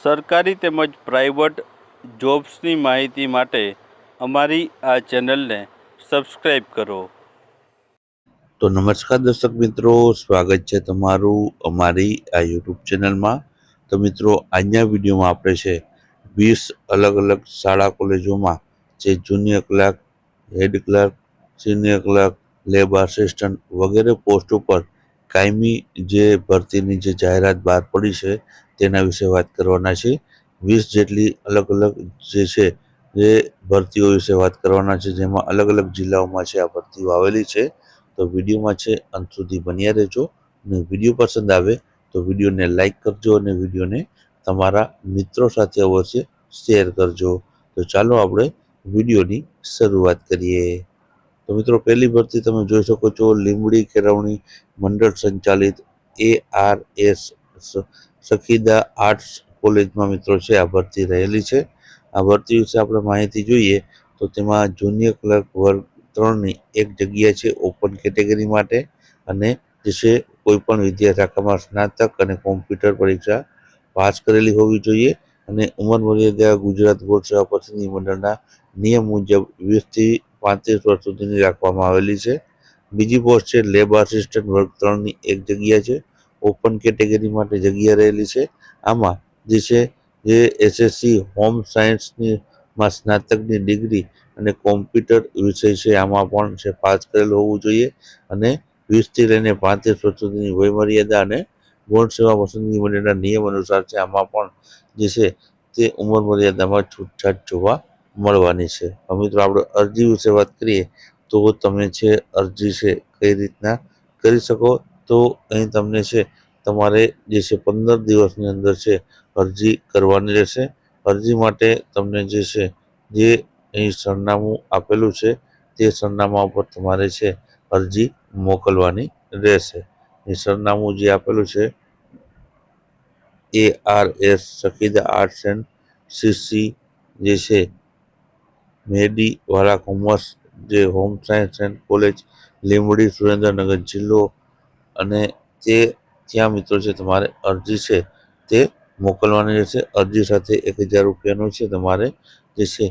સરકારી તેમજ પ્રાઇવેટ જોબ્સની માહિતી માટે અમારી આ ચેનલને સબસ્ક્રાઈબ કરો. તો નમસ્કાર દર્શક મિત્રો, સ્વાગત છે તમારું અમારી આ યુટ્યુબ ચેનલમાં. તો મિત્રો, આજના વિડીયોમાં આપણે છે વીસ અલગ અલગ શાળા કોલેજોમાં જે junior clerk, head clerk, senior clerk lab assistant વગેરે પોસ્ટ ઉપર કાયમી જે ભરતીની જે જાહેરાત બહાર પડી છે તેના વિશે વાત કરવાના છે. વીસ જેટલી અલગ અલગ જે છે, જે ભરતીઓ વિશે વાત કરવાના છે, જેમાં અલગ અલગ જિલ્લાઓમાં છે આ ભરતીઓ આવેલી છે. તો વિડીયોમાં છે, અંત સુધી બન્યા રહેજો. અને વીડિયો પસંદ આવે તો વિડીયોને લાઇક કરજો અને વિડીયોને તમારા મિત્રો સાથે અવશ્ય શેર કરજો. તો ચાલો આપણે વિડીયોની શરૂઆત કરીએ. તો મિત્રો, પહેલી ભરતી તમે જોઈ શકો છો, લીંબડી કેળવણી મંડળ સંચાલિત A R S Sakhida arts કોલેજમાં મિત્રો છે, આ ભરતી રહેલી છે. આ ભરતી વિશે આપણે માહિતી જોઈએ તો તેમાં જુનિયર ક્લર્ક વર્ગ ત્રણની એક જગ્યા છે ઓપન કેટેગરી માટે અને જે છે કોઈ પણ વિદ્યા શાખામાં સ્નાતક અને કોમ્પ્યુટર પરીક્ષા પાસ કરેલી હોવી જોઈએ અને ઉંમર મર્યાદા ગુજરાત બોર્ડ સેવા પસંદગી મંડળના નિયમ મુજબ વીસથી પાંત્રીસ વર્ષ સુધીની રાખવામાં આવેલી છે. બીજી પોસ્ટ છે લેબ આસિસ્ટન્ટ વર્ગ ત્રણની એક જગ્યા છે ઓપન કેટેગરી માટે જગ્યા રહેલી છે. આમાં જે છે, જે એસએસસી હોમ સાયન્સની માં સ્નાતકની ડિગ્રી અને કોમ્પ્યુટર વિષય છે, આમાં પણ છે, પાસ કરેલ હોવું જોઈએ. અને વીસથી લઈને પાંત્રીસ વર્ષ સુધીની વયમર્યાદા અને ગૌણ સેવા પસંદગી મંડળના નિયમ અનુસાર છે, આમાં પણ જે છે, તે ઉંમર મર્યાદામાં છૂટછાટ જોવા મળવાની છે. મિત્રો, આપણે અરજી વિશે વાત કરીએ તો તમે છે, અરજી છે, કઈ રીતના કરી શકો? તો અહીં તમને છે, તમારે જે છે પંદર દિવસની અંદર છે, અરજી કરવાની રહેશે. અરજી માટે તમને જે છે, જે અહીં સરનામું આપેલું છે, તે સરનામા ઉપર તમારે છે અરજી મોકલવાની રહેશે. એ સરનામું જે આપેલું છે A R S Sakhida arts and CC જે છે મેડી વાળા કોમર્સ જે home science and college, Limbdi Surendranagar જિલ્લો અને તે ત્યાં મિત્રો છે, તમારે અરજી છે, તે મોકલવાની રહેશે. અરજી સાથે એક હજાર રૂપિયાનું છે તમારે જે છે,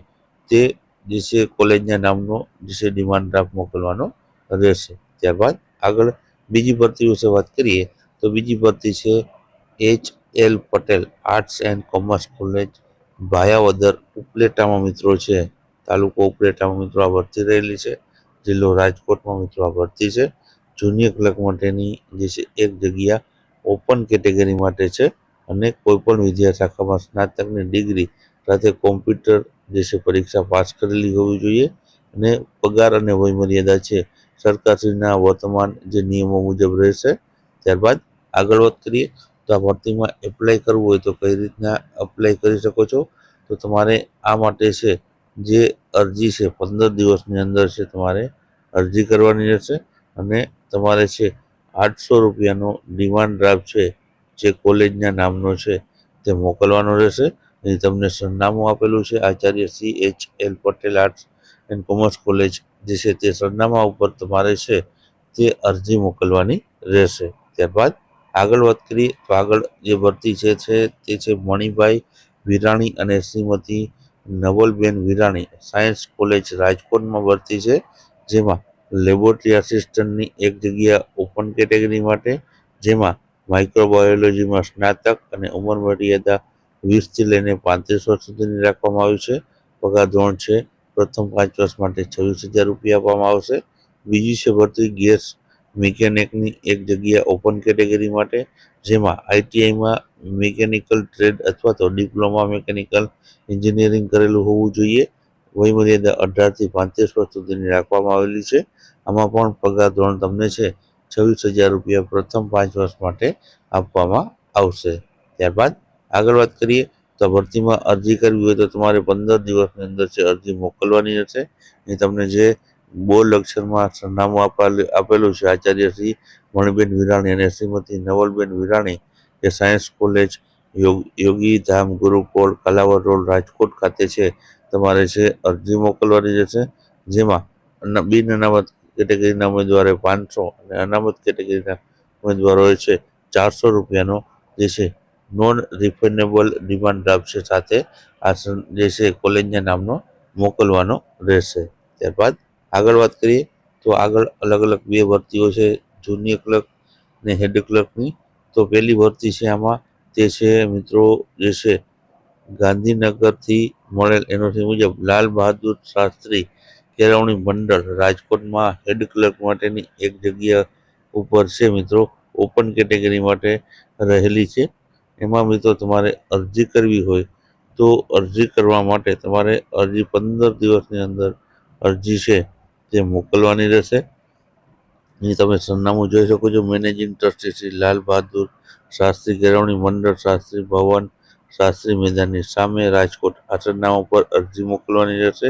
તે જે છે, કોલેજના નામનો જે છે, ડિમાન્ડ ડ્રાફ્ટ મોકલવાનો રહેશે. ત્યારબાદ આગળ બીજી ભરતી વિશે વાત કરીએ, તો બીજી ભરતી છે, H L Patel arts and commerce college Bhayavadar ઉપલેટામાં મિત્રો છે. તાલુકો ઉપલેટામાં મિત્રો આ ભરતી રહેલી છે. જિલ્લો રાજકોટમાં મિત્રો આ ભરતી છે. જુનિયર ક્લર્ક માટેની જે છે એક જગ્યા ઓપન કેટેગરી માટે છે અને કોઈપણ વિદ્યા શાખામાં સ્નાતકની ડિગ્રી સાથે કોમ્પ્યુટર જે છે પરીક્ષા પાસ કરેલી હોવી જોઈએ અને પગાર અને વયમર્યાદા છે સરકારશ્રીના વર્તમાન જે નિયમો મુજબ રહેશે. ત્યારબાદ આગળ વાત કરીએ તો આ ભરતીમાં એપ્લાય કરવું હોય તો કઈ રીતના અપ્લાય કરી શકો છો? તો તમારે આ માટે છે જે અરજી છે પંદર દિવસની અંદર છે તમારે અરજી કરવાની રહેશે. અને તમારે છે આઠસો રૂપિયાનો ડિમાન્ડ ડ્રાફ્ટ છે, જે કોલેજના નામનો છે, તે મોકલવાનો રહેશે. અહીં તમને સરનામું આપેલું છે, Acharya C H L Patel arts and commerce college, જે છે તે સરનામા ઉપર તમારે છે તે અરજી મોકલવાની રહેશે. ત્યારબાદ આગળ વાત કરીએ તો આગળ જે ભરતી છે તે છે મણિભાઈ વિરાણી અને શ્રીમતી નવલબેન વિરાણી સાયન્સ કોલેજ રાજકોટમાં ભરતી છે, જેમાં લેબોરેટરી આસિસ્ટન્ટની એક જગ્યા ઓપન કેટેગરી માટે, જેમાં માઇક્રોબાયોલોજીમાં સ્નાતક અને ઉંમર મર્યાદા વીસથી લઈને પાંત્રીસ વર્ષ સુધીની રાખવામાં આવી છે. પગાર ધોરણ છે, પ્રથમ પાંચ વર્ષ માટે છવ્વીસ હજાર રૂપિયા આપવામાં આવશે. બીજી છે, ભરતી ગેસ મિકેનિકની એક જગ્યા ઓપન કેટેગરી માટે, જેમાં આઈટીઆઈમાં મિકેનિકલ ટ્રેડ અથવા તો ડિપ્લોમા મિકેનિકલ એન્જિનિયરિંગ કરેલું હોવું જોઈએ. વયમર્યાદા અઢારથી પાંત્રીસ વર્ષ સુધીની રાખવામાં આવેલી છે. આમાં પણ પગાર ધોરણ તમને છે, છવ્વીસ હજાર રૂપિયા પ્રથમ પાંચ વર્ષ માટે આપવામાં આવશે. ત્યારબાદ આગળ વાત કરીએ તો ભરતીમાં અરજી કરવી હોય તો તમારે પંદર દિવસની અંદર છે અરજી મોકલવાની રહેશે. એ તમને જે બોલ અક્ષરમાં સરનામું આપેલું આપેલું છે આચાર્ય શ્રી મણિબેન વિરાણી અને શ્રીમતી નવલબેન વિરાણી એ સાયન્સ કોલેજ યોગ યોગી ધામ ગુરુકુળ કલાવર રોડ, રાજકોટ ખાતે છે. તમારે છે અરજી મોકલવાની રહેશે જેમાં બિન અનામત કેટેગરીના ઉમેદવારે પાંચસો અને અનામત કેટેગરીના ઉમેદવારોએ છે ચારસો રૂપિયાનો જે છે નોન રિફંડેબલ ડિમાન્ડ ડ્રાફ્ટ છે સાથે આ જે છે કોલેજના નામનો મોકલવાનો રહેશે. ત્યારબાદ આગળ વાત કરીએ તો આગળ અલગ અલગ બે ભરતીઓ છે જુનિયર ક્લર્ક ને હેડ ક્લર્કની તો પહેલી ભરતી છે આમાં તે છે મિત્રો જે છે ગાંધીનગરથી મળેલ એનઓસી મુજબ લાલ બહાદુર શાસ્ત્રી કેળવણી મંડળ રાજકોટમાં હેડ ક્લર્ક માટેની એક જગ્યા ઉપર છે મિત્રો. ઓપન કેટેગરી માટે રહેલી છે. એમાં મિત્રો તમારે અરજી કરવી હોય તો અરજી કરવા માટે તમારે અરજી પંદર દિવસની અંદર અરજી છે તે મોકલવાની રહેશે. અહીં તમે સરનામું જોઈ શકો છો. મેનેજિંગ ટ્રસ્ટી શ્રી લાલ બહાદુર શાસ્ત્રી, કેળવણી મંડળ શાસ્ત્રી, ભવન શાસ્ત્રી મેદાનની સામે રાજકોટ આ સરનામા પર અરજી મોકલવાની રહેશે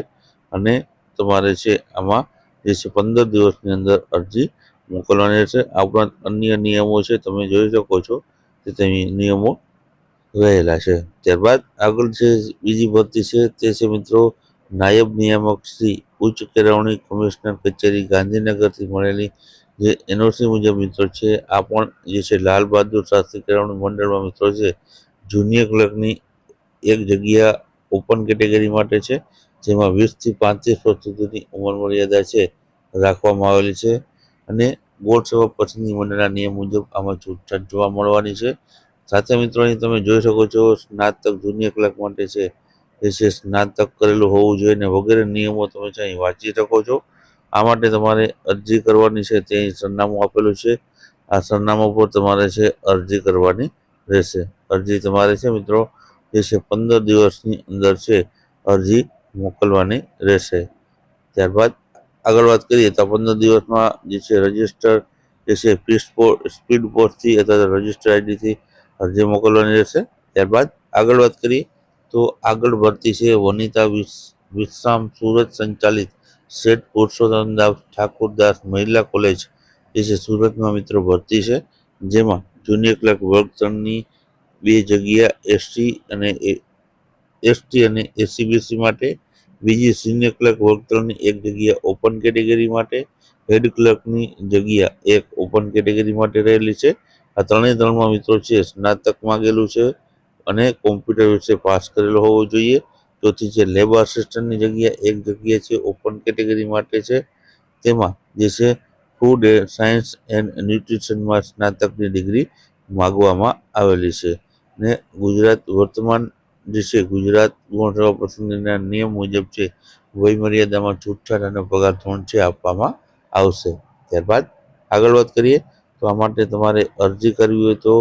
અને તમારે છે આમાં જે છે પંદર દિવસની અંદર અરજી મોકલવાની રહેશે. આ ઉપરાંત અન્ય નિયમો છે, તમે જોઈ શકો છો તે નિયમો રહેલા છે. ત્યારબાદ આગળ જે બીજી ભરતી છે તે છે મિત્રો નાયબ નિયામક શ્રી ઉચ્ચ કેળવણી કમિશનર કચેરી ગાંધીનગરથી મળેલી જે એનઓસી મુજબ મિત્રો છે, આ પણ જે છે લાલ બહાદુર શાસ્ત્રી કેળવણી મંડળમાં મિત્રો છે જુનિયર ક્લર્કની એક જગ્યા ઓપન કેટેગરી માટે છે, જેમાં વીસથી પાંત્રીસ વર્ષ સુધીની ઉંમર મર્યાદા છે રાખવામાં આવેલી છે. અને બોર્ડ સેવા પસંદગી મંડળના નિયમ મુજબ આમાં છૂટછાટ જોવા મળવાની છે. સાથે મિત્રો, અહીં તમે જોઈ શકો છો સ્નાતક જુનિયર ક્લર્ક માટે છે. એ સ્નાતક કરેલું હોવું જોઈએ ને વગેરે નિયમો તમે છે અહીં વાંચી શકો છો. આ માટે તમારે અરજી કરવાની છે તે અહીં સરનામું આપેલું છે. આ સરનામા પર તમારે છે અરજી કરવાની રહેશે. અરજી તમારે છે મિત્રો, જે છે પંદર દિવસની અંદર છે અરજી મોકલવાની રહેશે. ત્યારબાદ આગળ વાત કરીએ તો પંદર દિવસમાં જે છે રજિસ્ટર, જે છે સ્પીડ પોસ્ટથી અથવા રજિસ્ટર આઈડીથી અરજી મોકલવાની રહેશે. ત્યારબાદ આગળ વાત કરીએ તો આગળ ભરતી છે વનિતા વિશ્રામ સુરત સંચાલિત શેઠ પુરુષોત્તમદાસ ઠાકુરદાસ મહિલા કોલેજ, જે છે સુરતમાં મિત્રો ભરતી છે. જેમાં જુનિયર ક્લર્ક વર્ગ ત્રણની બે જગ્યા એસટી અને એસટી અને એસીબીસી માટે. બીજી સિનિયર ક્લર્ક વર્ગ એક જગ્યા ઓપન કેટેગરી માટે. હેડ ક્લર્કની જગ્યા એક ઓપન કેટેગરી માટે રહેલી છે. આ ત્રણેય ત્રણમાં મિત્રો છે, સ્નાતક માંગેલું છે અને કોમ્પ્યુટર વિશે પાસ કરેલો હોવો જોઈએ. ચોથી છે લેબર આસિસ્ટન્ટની જગ્યા એક જગ્યા છે ઓપન કેટેગરી માટે છે. તેમાં જે છે ફૂડ સાયન્સ એન્ડ ન્યુટ્રિશનમાં સ્નાતકની ડિગ્રી માગવામાં આવેલી છે. ને ગુજરાત વર્તમાન જે છે, ગુજરાત ગૌણ સેવા પસંદગીના નિયમ મુજબ છે વય મર્યાદામાં છૂટછાટ પગાર ધોરણ છે આપવામાં આવશે. ત્યારબાદ આગળ વાત કરીએ તો આ માટે તમારે અરજી કરવી હોય તો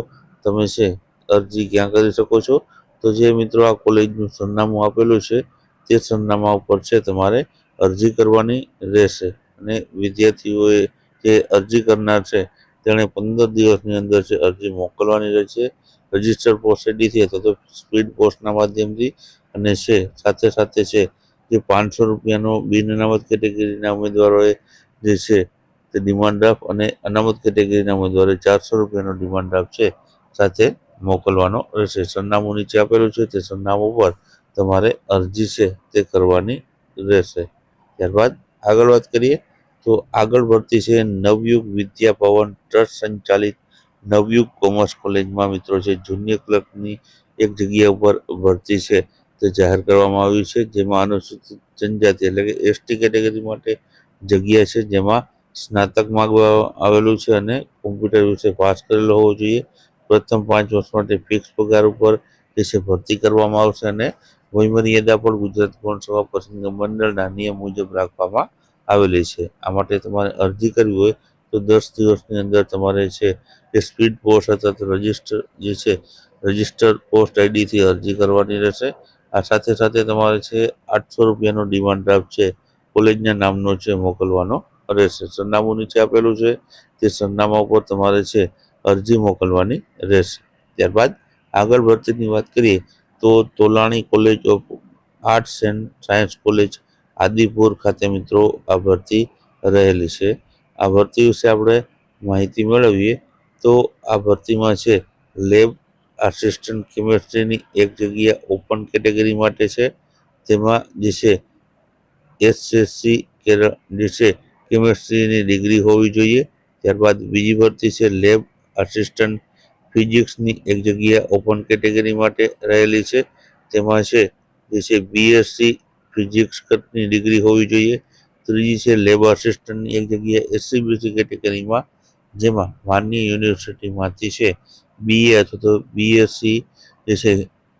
તમે છે, અરજી ક્યાં કરી શકો છો? તો જે મિત્રો આ કોલેજનું સરનામું આપેલું છે, તે સરનામા ઉપર છે તમારે અરજી કરવાની રહેશે. અને વિદ્યાર્થીઓએ જે અરજી કરનાર છે, તેણે પંદર દિવસની અંદર છે અરજી મોકલવાની રહેશે. રજિસ્ટર પોસ્ટ આઈડીથી અથવા તો સ્પીડ પોસ્ટના માધ્યમથી અને છે, સાથે સાથે છે, જે પાંચસો રૂપિયાનો બિન અનામત કેટેગરીના ઉમેદવારોએ જે છે, તે ડિમાન્ડ ડ્રાફ્ટ અને અનામત કેટેગરીના ઉમેદવારોએ ચારસો રૂપિયાનો ડિમાન્ડ ડ્રાફ્ટ છે, સાથે મોકલવાનો રહેશે. સરનામું નીચે આપેલું છે, તે સરનામું પર તમારે અરજી છે, તે કરવાની રહેશે. ત્યારબાદ આગળ વાત કરીએ, તો આગળ ભરતી છે, નવયુગ વિદ્યા ભવન ટ્રસ્ટ સંચાલિત નવયુગ કોમર્સ કોલેજમાં મિત્રો છે, જુનિયર ક્લર્કની એક જગ્યા ઉપર ભરતી છે, તે જાહેર કરવામાં આવ્યું છે, જેમાં અનુસૂચિત જનજાતિ એટલે કે એસટી કેટેગરી માટે જગ્યા છે, જેમાં સ્નાતક માગવામાં આવેલું છે અને કોમ્પ્યુટર વિશે પાસ કરેલો હોવો જોઈએ. પ્રથમ પાંચ વર્ષ માટે ફિક્સ પગાર ઉપર જે છે, ભરતી કરવામાં આવશે અને વયમર્યાદા પણ ગુજરાત સેવા પસંદગી મંડળના નિયમ મુજબ રાખવામાં આવેલી છે. આ માટે તમારે અરજી કરવી હોય તો દસ દિવસની અંદર તમારે છે એ સ્પીડ પોસ્ટ અથવા રજિસ્ટર જે છે, રજિસ્ટર પોસ્ટ આઈડીથી અરજી કરવાની રહેશે. આ સાથે સાથે તમારે છે, આઠસો રૂપિયાનો ડિમાન્ડ ડ્રાફ્ટ છે, કોલેજના નામનો છે મોકલવાનો રહેશે. સરનામું નીચે આપેલું છે, તે સરનામા ઉપર તમારે છે, અરજી મોકલવાની રહેશે. ત્યારબાદ આગળ ભરતીની વાત કરીએ, તો Tolani college of arts and science college, Adipur ખાતે મિત્રો આ ભરતી રહેલી છે. આ ભરતી વિશે આપણે માહિતી મેળવીએ. તો આ ભરતીમાં છે, લેબ આસિસ્ટન્ટ કેમેસ્ટ્રીની એક જગ્યા ઓપન કેટેગરી માટે છે, તેમાં જે છે એસએસસી જે છે કેમેસ્ટ્રીની ડિગ્રી હોવી જોઈએ. ત્યારબાદ બીજી ભરતી છે, લેબ આસિસ્ટન્ટ ફિઝિક્સની એક જગ્યા ઓપન કેટેગરી માટે રહેલી છે. તેમાં છે, જે છે બીએસસી ફિઝિક્સની ડિગ્રી હોવી જોઈએ. ત્રીજી છે, લેબ આસિસ્ટન્ટની એક જગ્યા એસસીબીસી કેટેગરીમાં જેમાં માન્ય યુનિવર્સિટીમાંથી છે બીએ અથવા તો બીએસસી જે છે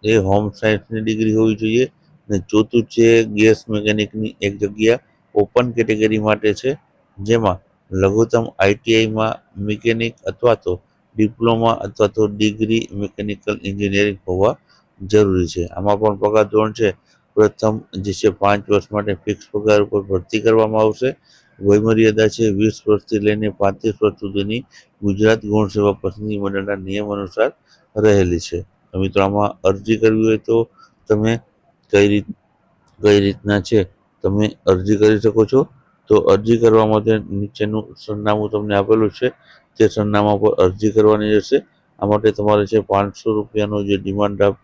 એ હોમ સાયન્સની ડિગ્રી હોવી જોઈએ. અને ચોથું છે ગેસ મિકેનિકની એક જગ્યા ઓપન કેટેગરી માટે છે, જેમાં લઘુત્તમ આઈટીઆઈમાં મિકેનિક અથવા તો ડિપ્લોમા અથવા તો ડિગ્રી મિકેનિકલ એન્જિનિયરિંગ હોવા જરૂરી છે. આમાં પણ પગાર ધોરણ છે. પ્રથમ જે છે પાંચ વર્ષ માટે ફિક્સ પગાર ઉપર ભરતી કરવામાં આવશે. વયમર્યાદા છે, વીસ વર્ષથી લઈને પાંત્રીસ વર્ષ સુધીની ગુજરાત ગૌણ સેવા પસંદગી મંડળના નિયમ અનુસાર રહેલી છે. મિત્રો, આમાં અરજી કરવી હોય તો તમે કઈ રીત, કઈ રીતના છે, તમે અરજી કરી શકો છો. તો અરજી કરવા માટે નીચેનું સરનામું તમને આપેલું છે, તે સરનામા પર અરજી કરવાની રહેશે. આ માટે તમારે છે, પાંચસો રૂપિયાનો જે ડિમાન્ડ ડ્રાફ્ટ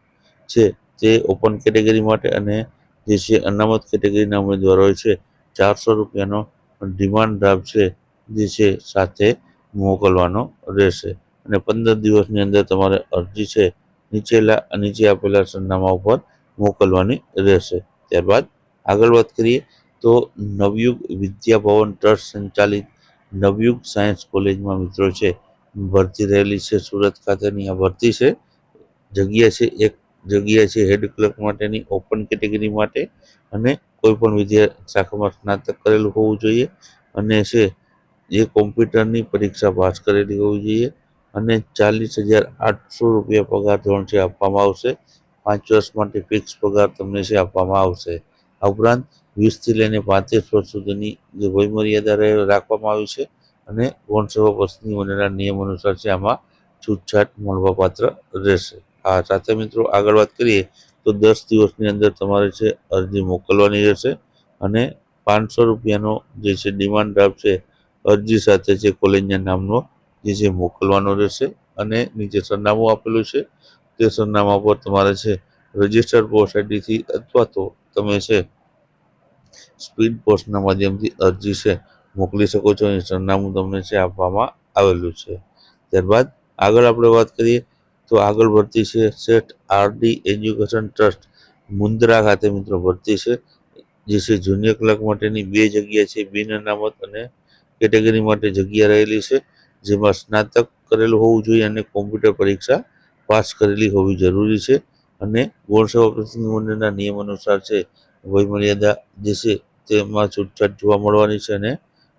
છે, તે ઓપન કેટેગરી માટે અને જે છે, અનામત કેટેગરીના ઉમેદવારોએ છે, ચારસો રૂપિયાનો ડિમાન્ડ ડ્રાફ્ટ છે, જે છે સાથે મોકલવાનો રહેશે. અને પંદર દિવસની અંદર તમારે અરજી છે, નીચેલા નીચે આપેલા સરનામા ઉપર મોકલવાની રહેશે. ત્યારબાદ આગળ વાત કરીએ તો નવયુગ વિદ્યાભવન ટ્રસ્ટ સંચાલિત નવયુગ સાયન્સ કોલેજમાં મિત્રો છે, ભરતી રહેલી છે, સુરત ખાતેની આ ભરતી છે. જગ્યા છે, એક જગ્યા છે હેડ ક્લર્ક માટેની, ઓપન કેટેગરી માટે અને કોઈ પણ વિદ્યા શાખામાં સ્નાતક કરેલું હોવું જોઈએ અને છે, જે કોમ્પ્યુટરની પરીક્ષા પાસ કરેલી હોવી જોઈએ અને ચાલીસ હજાર આઠસો રૂપિયા પગાર ધોરણ છે આપવામાં આવશે. પાંચ વર્ષ માટે ફિક્સ પગાર તમને છે આપવામાં આવશે. આ ઉપરાંત વીસથી લઈને પાંત્રીસ વર્ષ સુધીની જે વયમર્યાદા રહે, રાખવામાં આવી છે અને ગૌણ સેવા પસંદગી નિયમ અનુસાર છે આમાં છૂટછાટ મળવાપાત્ર રહેશે. આ સાથે મિત્રો આગળ વાત કરીએ તો દસ દિવસની અંદર તમારે છે અરજી મોકલવાની રહેશે અને પાંચસો રૂપિયાનો જે છે ડિમાન્ડ ડ્રાફ્ટ છે, અરજી સાથે છે કોલેજના નામનો જે છે મોકલવાનો રહેશે અને નીચે સરનામું આપેલું છે. તે સરનામા પર તમારે છે રજિસ્ટર પોસ્ટ આઈડીથી અથવા તો તમે છે સ્પીડ પોસ્ટના માધ્યમથી અરજી છે મોકલી શકો છો એ સરનામું તમને છે આપવામાં આવેલું છે. ત્યારબાદ આગળ આપણે વાત કરીએ તો આગળ ભરતી છે Seth R D education trust Mundra ખાતે મિત્રો ભરતી છે, જે છે જુનિયર ક્લાર્ક માટેની બે જગ્યા છે, બિન અનામત અને કેટેગરી માટે જગ્યા રહેલી છે, જેમાં સ્નાતક કરેલું હોવું જોઈએ અને કોમ્પ્યુટર પરીક્ષા પાસ કરેલી હોવી જરૂરી છે અને ગૌણ સેવા પસંદગી મંડળના નિયમ અનુસાર છે, વયમર્યાદા જે છે તેમાં છૂટછાટ જોવા મળવાની છે અને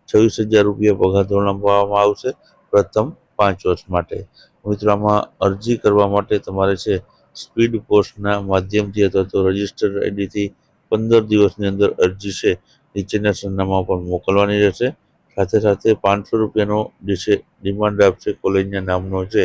છવ્વીસ હજાર રૂપિયા પગાર ધોરણ આપવામાં આવશે પ્રથમ પાંચ વર્ષ માટે. મિત્રો આમાં અરજી કરવા માટે તમારે છે સ્પીડ પોસ્ટના માધ્યમથી અથવા તો રજિસ્ટર આઈડીથી પંદર દિવસની અંદર અરજી છે, નીચેના સરનામા પર મોકલવાની રહેશે. સાથે સાથે પાંચસો રૂપિયાનો જે છે ડિમાન્ડ છે કોલેજના નામનો છે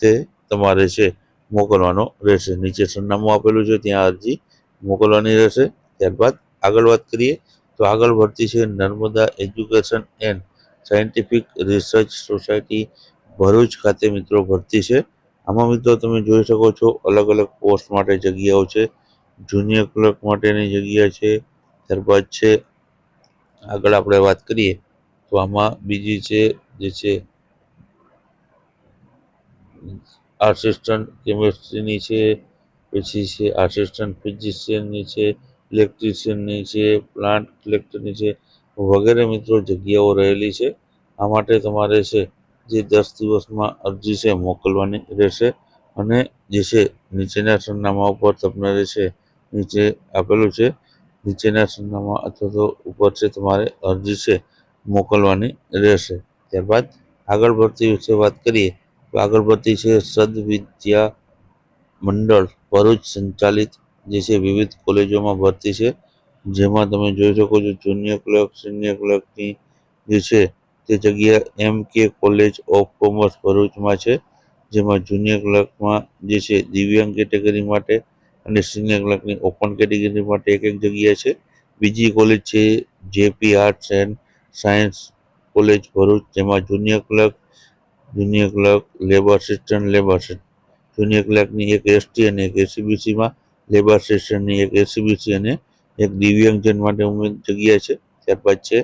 તે તમારે છે મોકલવાનો રહેશે. નીચે સરનામું આપેલું છે, ત્યાં અરજી મોકલવાની રહેશે. ત્યારબાદ આગળ વાત કરીએ તો આગળ ભરતી છે Narmada education and scientific research society Bharuch ખાતે મિત્રો ભરતી છે. આમાં મિત્રો તમે જોઈ શકો છો અલગ અલગ પોસ્ટ માટે જગ્યાઓ છે. જુનિયર ક્લર્ક માટેની જગ્યા છે, ત્યારબાદ છે, આગળ આપણે વાત કરીએ તો આમાં બીજી છે જે છે આસિસ્ટન્ટ કેમિસ્ટ્રીની છે, પછી છે આસિસ્ટન્ટ ફિઝિશિયનની છે ઇલેક્ટ્રિશિયનની છે પ્લાન્ટ કલેક્ટરની છે વગેરે મિત્રો જગ્યાઓ રહેલી છે. આ માટે તમારે છે જે દસ દિવસમાં અરજી છે મોકલવાની રહેશે અને જે છે નીચેના સરનામા ઉપર તમને રહેશે, નીચે આપેલું છે, નીચેના સરનામા અથવા તો ઉપર છે તમારે અરજી છે મોકલવાની રહેશે. ત્યારબાદ આગળ ભરતી વિશે વાત કરીએ, તો આગળ ભરતી છે સદવિદ્યા મંડળ ભરૂચ સંચાલિત જે છે વિવિધ કોલેજોમાં ભરતી છે. જેમાં તમે જોઈ શકો છો જુનિયર ક્લર્ક, સિનિયર ક્લર્કની જે છે તે જગ્યા એમ કે કોલેજ ઓફ કોમર્સ ભરૂચમાં છે, જેમાં જુનિયર ક્લર્કમાં જે છે દિવ્યાંગ કેટેગરી માટે અને સિનિયર ક્લર્કની ઓપન કેટેગરી માટે એક એક જગ્યા છે. બીજી કોલેજ છે J P arts and science college Bharuch, જેમાં junior clerk junior clerk lab assistant lab junior ક્લર્કની એક એસટી અને એક એસીબીસીમાં લેબર સિસ્ટન્ટની એક એસીબીસી અને એક દિવ્યાંગજન માટે ઉમેદ જગ્યા છે. ત્યારબાદ છે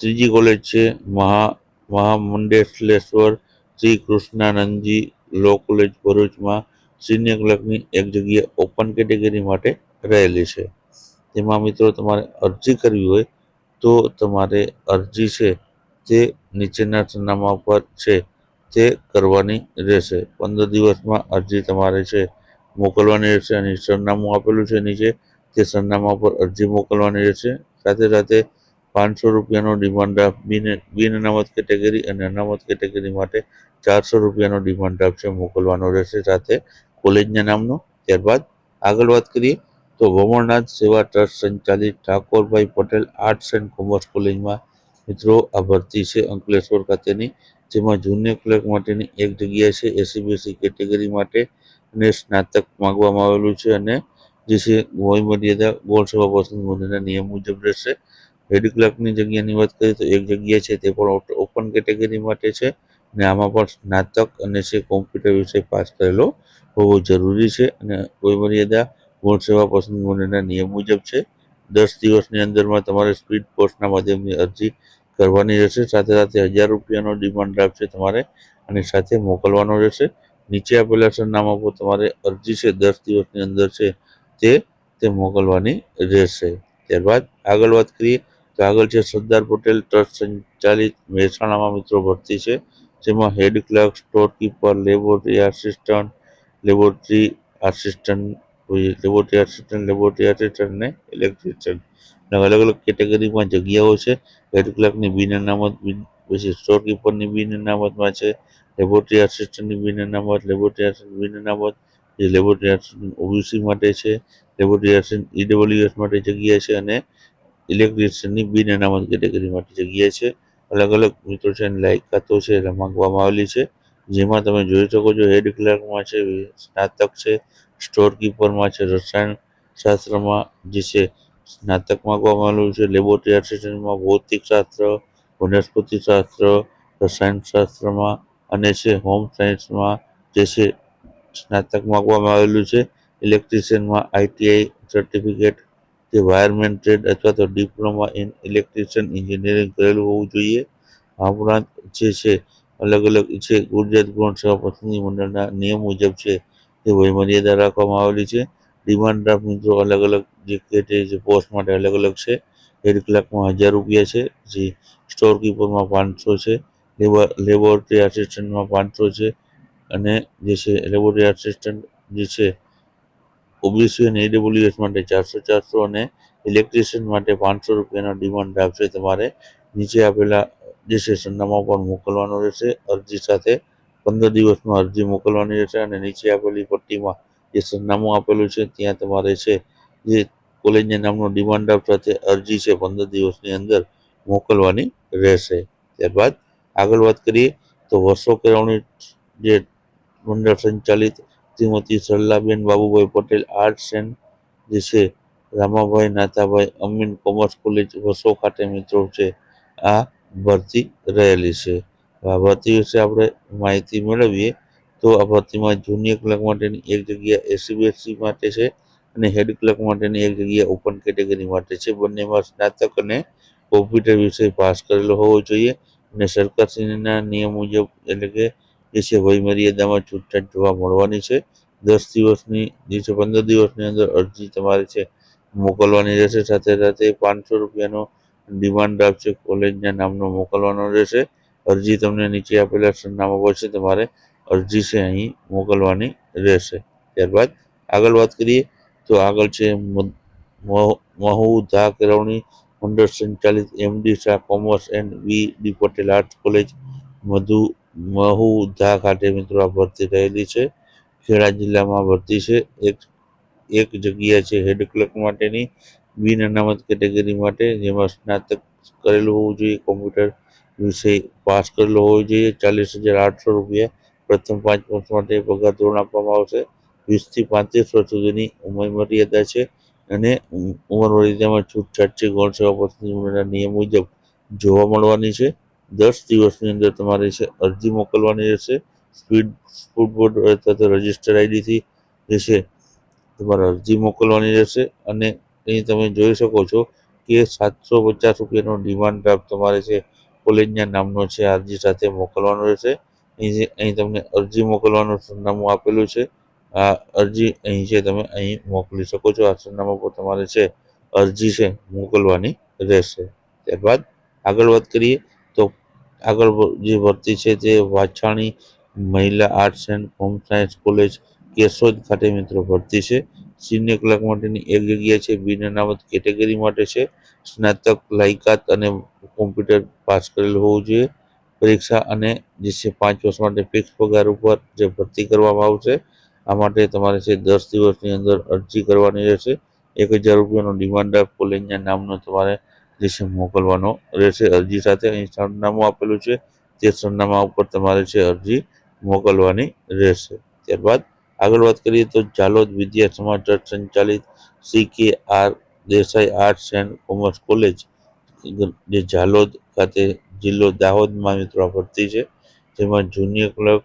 ત્રીજી કોલેજ છે, મહા, મહામંડેશ્વર, શ્રી કૃષ્ણાનંદજી લો કોલેજ ભરૂચમાં સિનિયર ક્લર્કની એક જગ્યા ઓપન કેટેગરી માટે રહેલી છે. તેમાં મિત્રો તમારે અરજી કરવી હોય તો તમારે અરજી છે તે નીચેના સરનામા ઉપર છે, તે કરવાની રહેશે. પંદર દિવસમાં અરજી તમારે છે મોકલવાની રહેશે અને સરનામું આપેલું છે નીચે તે સરનામા પર અરજી મોકલવાની રહેશે. સાથે સાથે પાંચસો રૂપિયાનો ડિમાન્ડ ડ્રાફ્ટ બિન બિન અનામત કેટેગરી અને અનામત કેટેગરી માટે ચારસો રૂપિયાનો ડિમાન્ડ ડ્રાફ્ટ છે મોકલવાનો રહેશે સાથે કોલેજના નામનો. ત્યારબાદ આગળ વાત કરીએ તો વમણનાથ સેવા ટ્રસ્ટ સંચાલિત Thakorbhai Patel arts and commerce કોલેજમાં મિત્રો આ ભરતી છે અંકલેશ્વર ખાતેની, જેમાં જુનિયર ક્લર્ક માટેની એક જગ્યા છે એસીબીસી કેટેગરી માટે અને સ્નાતક માંગવામાં આવેલું છે અને જે છે વય મર્યાદા ગોળ સભા પસંદ મુજબના નિયમ મુજબ રહેશે. હેડ ક્લર્કની જગ્યાની વાત કરીએ તો એક જગ્યા છે તે પણ ઓપન કેટેગરી માટે છે અને આમાં પણ સ્નાતક અને છે કોમ્પ્યુટર વિષય પાસ કરેલો હોવો જરૂરી છે અને કોઈ મર્યાદા ગુણ સેવા પસંદ નિયમ મુજબ છે. દસ દિવસની અંદરમાં તમારે સ્પીડ પોસ્ટના માધ્યમથી અરજી કરવાની રહેશે. સાથે સાથે હજાર રૂપિયાનો ડિમાન્ડ ડ્રાફ્ટ છે તમારે અને સાથે મોકલવાનો રહેશે. નીચે આપેલા સરનામા પર તમારે અરજી છે દસ દિવસની અંદર છે તે તે મોકલવાની રહેશે. ત્યારબાદ આગળ વાત કરીએ તો આગળ છે સરદાર પટેલ ટ્રસ્ટ સંચાલિત મહેસાણામાં મિત્રો ભરતી છે, જેમાં head clerk, storekeeper, laboratory assistant laboratory assistant laboratory assistant laboratory assistant અને ઇલેક્ટ્રિશિયન. અલગ અલગ કેટેગરીમાં જગ્યાઓ છે. હેડ ક્લર્કની બિન અનામત પછી સ્ટોરકીપરની બિન અનામતમાં છે, લેબોરેટરી આસિસ્ટન્ટની બિન અનામત, લેબોરેટરી આસિસ્ટન્ટ બિન અનામત, જે લેબોરેટરી આસિસ્ટન્ટ ઓબીસી માટે છે, લેબોરેટરી આસિસ્ટન્ટ ઈડબ્લ્યુએસ માટે જગ્યા છે અને ઇલેક્ટ્રિશિયનની બિન અનામત કેટેગરી માટે જગ્યા છે. અલગ અલગ મિત્રો છે અને લાયકાતો છે એટલે માંગવામાં આવેલી છે. જેમાં તમે જોઈ શકો છો હેડ ક્લાર્કમાં છે, સ્નાતક છે સ્ટોર કીપરમાં છે રસાયણ શાસ્ત્રમાં જે છે સ્નાતક માંગવામાં આવેલું છે, લેબોરેટરી આસિસ્ટન્ટમાં ભૌતિક શાસ્ત્ર વનસ્પતિ શાસ્ત્ર રસાયણ અને છે હોમ સાયન્સમાં જે છે સ્નાતક માંગવામાં આવેલું છે. ઇલેક્ટ્રિશિયનમાં આઈટીઆઈ સર્ટિફિકેટ જે વાયરમેન ટ્રેડ અથવા તો ડિપ્લોમા ઇન ઇલેક્ટ્રિશિયન એન્જિનિયરિંગ કરેલું હોવું જોઈએ. આ ઉપરાંત જે છે અલગ અલગ છે, ગુજરાત ગૌણ સેવા પસંદગી મંડળના નિયમ મુજબ છે તે વયમર્યાદા રાખવામાં આવેલી છે. ડિમાન્ડ ડ્રાફ્ટ મિત્રો અલગ અલગ જે કેટેગરી પોસ્ટ માટે અલગ અલગ છે. હેડ ક્લાર્કમાં હજાર રૂપિયા છે. પછી સ્ટોર કીપરમાં પાંચસો છે. લેબર લેબોરેટરી આસિસ્ટન્ટમાં પાંચસો છે. અને જે છે લેબોરેટરી આસિસ્ટન્ટ જે છે ઓબીસી અને એડબ્લ્યુએસ માટે ચારસો ચારસો અને ઇલેક્ટ્રિશિયન માટે પાંચસો રૂપિયાનો ડિમાન્ડ ડ્રાફ્ટ છે તમારે નીચે આપેલા જે સરનામા પર મોકલવાનો રહેશે. અરજી સાથે પંદર દિવસમાં અરજી મોકલવાની રહેશે અને નીચે આપેલી પટ્ટીમાં જે સરનામું આપેલું છે, ત્યાં તમારે છે જે કોલેજના નામનો ડિમાન્ડ ડ્રાફ્ટ સાથે અરજી છે પંદર દિવસની અંદર મોકલવાની રહેશે. ત્યારબાદ આગળ વાત કરીએ તો વર્ષો કેળવણી જે મંડળ સંચાલિત શ્રીમતી સરલાબેન બાબુભાઈ પટેલ આર્ટ્સ એન્ડ જે છે, રામાભાઈ નાથાભાઈ અમીન કોમર્સ કોલેજ વસો ખાતે મિત્રો છે, આ ભરતી રહેલી છે. આ ભરતી વિશે આપણે માહિતી મેળવીએ, તો આ ભરતીમાં જુનિયર ક્લર્ક માટેની એક જગ્યા એસીબીએસસી માટે છે અને હેડ ક્લર્ક માટેની એક જગ્યા ઓપન કેટેગરી માટે છે. બંનેમાં સ્નાતક અને કોમ્પ્યુટર વિષય પાસ કરેલો હોવો જોઈએ અને સરકારશ્રીના નિયમ મુજબ એટલે કે જે છે વય મર્યાદામાં છૂટછાટ જોવા મળવાની છે. દસ દિવસની જે પંદર દિવસની અંદર અરજી તમારે છે મોકલવાની રહેશે. સાથે સાથે પાંચસો રૂપિયાનો ડિમાન્ડ ડ્રાફ્ટ છે કોલેજના નામનો મોકલવાનો રહેશે. અરજી તમને નીચે આપેલા સરનામા પર છે તમારે અરજી છે અહીં મોકલવાની રહેશે. ત્યારબાદ આગળ વાત કરીએ તો આગળ છે મહુ ધા કેળવણી મંડળ સંચાલિત M D Shah commerce and V D Patel arts college, Madhu Mahudha ખાતે મિત્રો આ ભરતી રહેલી છે. ખેડા જિલ્લામાં ભરતી છે. એક એક જગ્યા છે હેડ ક્લર્ક માટેની. બિન અનામત કેટેગરી માટે જેમાં સ્નાતક કરેલું હોવું જોઈએ, કોમ્પ્યુટર વિષય પાસ કરેલો હોવો જોઈએ. ચાલીસ હજાર આઠસો રૂપિયા પ્રથમ પાંચ વર્ષ માટે પગાર ધોરણ આપવામાં આવશે. વીસથી પાંત્રીસ વર્ષ સુધીની ઉંમર મર્યાદા છે અને ઉંમર મર્યાદામાં છૂટછાટ છે. ગૌણ સેવા પસંદગી નિયમ મુજબ જોવા મળવાની છે. દસ દિવસની અંદર તમારે છે અરજી મોકલવાની રહેશે. સ્પીડ સ્પીડ બોર્ડ અથવા તો રજિસ્ટર આઈડીથી જે છે તમારે અરજી મોકલવાની રહેશે અને અહીં તમે જોઈ શકો છો કે સાતસો પચાસ રૂપિયાનો ડિમાન્ડ ડ્રાફ્ટ તમારે છે કોલેજના નામનો છે, અરજી સાથે મોકલવાનો રહેશે. અહીં અહીં તમને અરજી મોકલવાનું સરનામું આપેલું છે. આ અરજી અહીં છે તમે અહીં મોકલી શકો છો. આ સરનામા પર તમારે છે અરજી છે મોકલવાની રહેશે. ત્યારબાદ આગળ વાત કરીએ. આગળ જે ભરતી છે તે વાછાણી મહિલા arts and home science college Keshod ખાતે મિત્રો ભરતી છે. સિનિયર ક્લાર્ક માટેની એક જગ્યા છે. બિન અનામત કેટેગરી માટે છે. સ્નાતક, લાયકાત અને કોમ્પ્યુટર પાસ કરેલું હોવું જોઈએ. પરીક્ષા અને જે છે પાંચ વર્ષ માટે ફિક્સ પગાર ઉપર જે ભરતી કરવામાં આવશે, આ માટે તમારે છે દસ દિવસની અંદર અરજી કરવાની રહેશે. એક હજાર રૂપિયાનો ડિમાન્ડ ડ્રાફ્ટ કોલેજના નામનો તમારે જે છે મોકલવાનો રહેશે. અરજી સાથે અહીં સરનામું આપેલું છે. તે સરનામા ઉપર તમારે છે અરજી મોકલવાની રહેશે. ત્યારબાદ આગળ વાત કરીએ તો જાલોદ વિદ્યા સમાચાર સંચાલિત C K R Desai arts and commerce college જે જાલોદ ખાતે જિલ્લો દાહોદમાં મિત્રો ભરતી છે. જેમાં જુનિયર ક્લર્ક,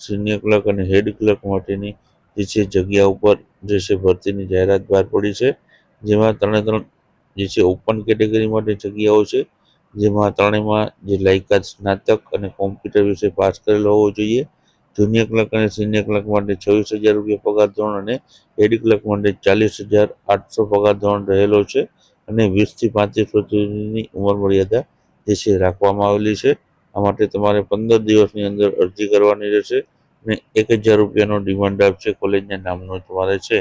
સિનિયર ક્લર્ક અને હેડ ક્લર્ક માટેની જે છે જગ્યા ઉપર જે છે ભરતીની જાહેરાત બહાર પડી છે. જેમાં ત્રણે ત્રણ જે છે ઓપન કેટેગરી માટે જગ્યાઓ છે, જેમાં ત્રણેયમાં જે લાયકાત સ્નાતક અને કોમ્પ્યુટર વિશે પાસ કરેલો હોવો જોઈએ. જુનિયર ક્લર્ક અને સિનિયર ક્લર્ક માટે છવ્વીસ હજાર રૂપિયા પગાર ધોરણ અને એડી ક્લર્ક માટે ચાલીસ હજાર આઠસો પગાર ધોરણ રહેલો છે અને વીસથી પાંત્રીસ સુધીની ઉંમર મર્યાદા જે છે, રાખવામાં આવેલી છે. આ માટે તમારે પંદર દિવસની અંદર અરજી કરવાની રહેશે અને એક હજાર રૂપિયાનો ડિમાન્ડ ડ્રાફ્ટ છે કોલેજના નામનો તમારે છે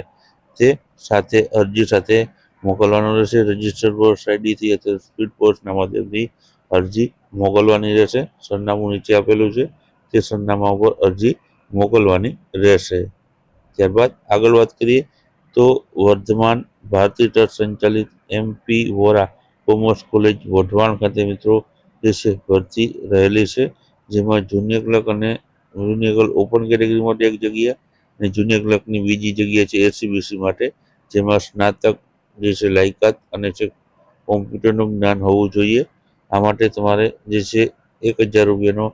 તે સાથે અરજી સાથે મોકલવાનો રહેશે રજિસ્ટર પોસ્ટ આઈડીથી અથવા સ્પીડ પોસ્ટના માધ્યમથી અરજી મોકલવાની રહેશે. સરનામું નીચે આપેલું છે, તે સરનામા ઉપર અરજી મોકલવાની રહેશે. ત્યારબાદ આગળ વાત કરીએ તો વર્ધમાન ભારતી ટ્રસ્ટ સંચાલિત MP Vora commerce college Wadhwan ખાતે મિત્રો જે ભરતી રહેલી છે, જેમાં જુનિયર ક્લર્ક અને જુનિયર ક્લર્ક ઓપન કેટેગરી માટે એક જગ્યા અને જુનિયર ક્લર્કની બીજી જગ્યા છે એસીબીસી માટે, જેમાં સ્નાતક જે છે લાયકાત અને છે કોમ્પ્યુટરનું જ્ઞાન હોવું જોઈએ. આ માટે તમારે જે છે એક હજાર રૂપિયાનો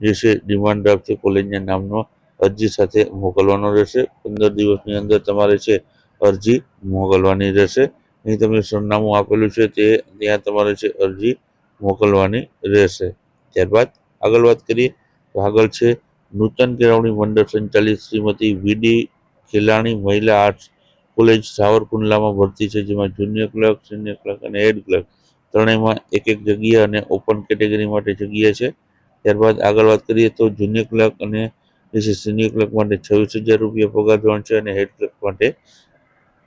જે છે ડિમાન્ડ ડ્રાફ્ટ છે કોલેજના નામનો અરજી સાથે મોકલવાનો રહેશે. પંદર દિવસની અંદર તમારે છે અરજી મોકલવાની રહેશે. અહીં તમે સરનામું આપેલું છે તે ત્યાં તમારે છે અરજી મોકલવાની રહેશે. ત્યારબાદ આગળ વાત કરીએ તો આગળ છે નૂતન કેળવણી મંડળ સંચાલિત શ્રીમતી વીડી ખેલાણી મહિલા આર્ટ્સ કોલેજ સાવરકુંડલામાં ભરતી છે, જેમાં જુનિયર ક્લર્ક સિનિયર ક્લર્ક અને હેડ ક્લર્ક ત્રણેયમાં એક એક જગ્યા અને ઓપન કેટેગરી માટે જગ્યા છે. ત્યારબાદ આગળ વાત કરીએ તો જુનિયર ક્લર્ક અને સિનિયર ક્લર્ક માટે છવ્વીસ હજાર રૂપિયા પગાર ધોરણ છે અને હેડ ક્લર્ક માટે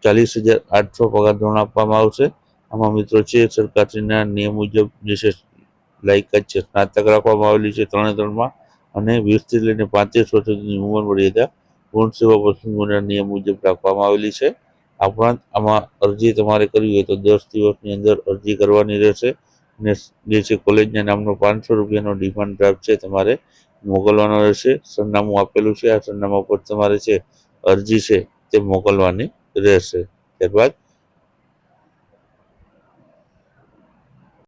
ચાલીસ હજાર આઠસો પગાર ધોરણ આપવામાં આવશે. આમાં મિત્રો છે, સરકારશ્રીના નિયમ મુજબ જે છે લાયકાત છે, સ્નાતક રાખવામાં આવેલી છે ત્રણે ત્રણમાં અને વીસથી લઈને પાંત્રીસ વર્ષ સુધીની ઉંમર મર્યાદા પૂર્ણ સેવા પસંદગીના નિયમ મુજબ રાખવામાં આવેલી છે. આ ઉપરાંત આમાં અરજી તમારે કરવી હોય તો દસ દિવસની અંદર અરજી કરવાની રહેશે અને જે છે કોલેજના નામનો પાંચસો રૂપિયાનો ડિમાન્ડ ડ્રાફ્ટ છે તમારે મોકલવાનો રહેશે. સરનામું આપેલું છે. આ સરનામા પર તમારે છે અરજી છે તે મોકલવાની રહેશે. ત્યારબાદ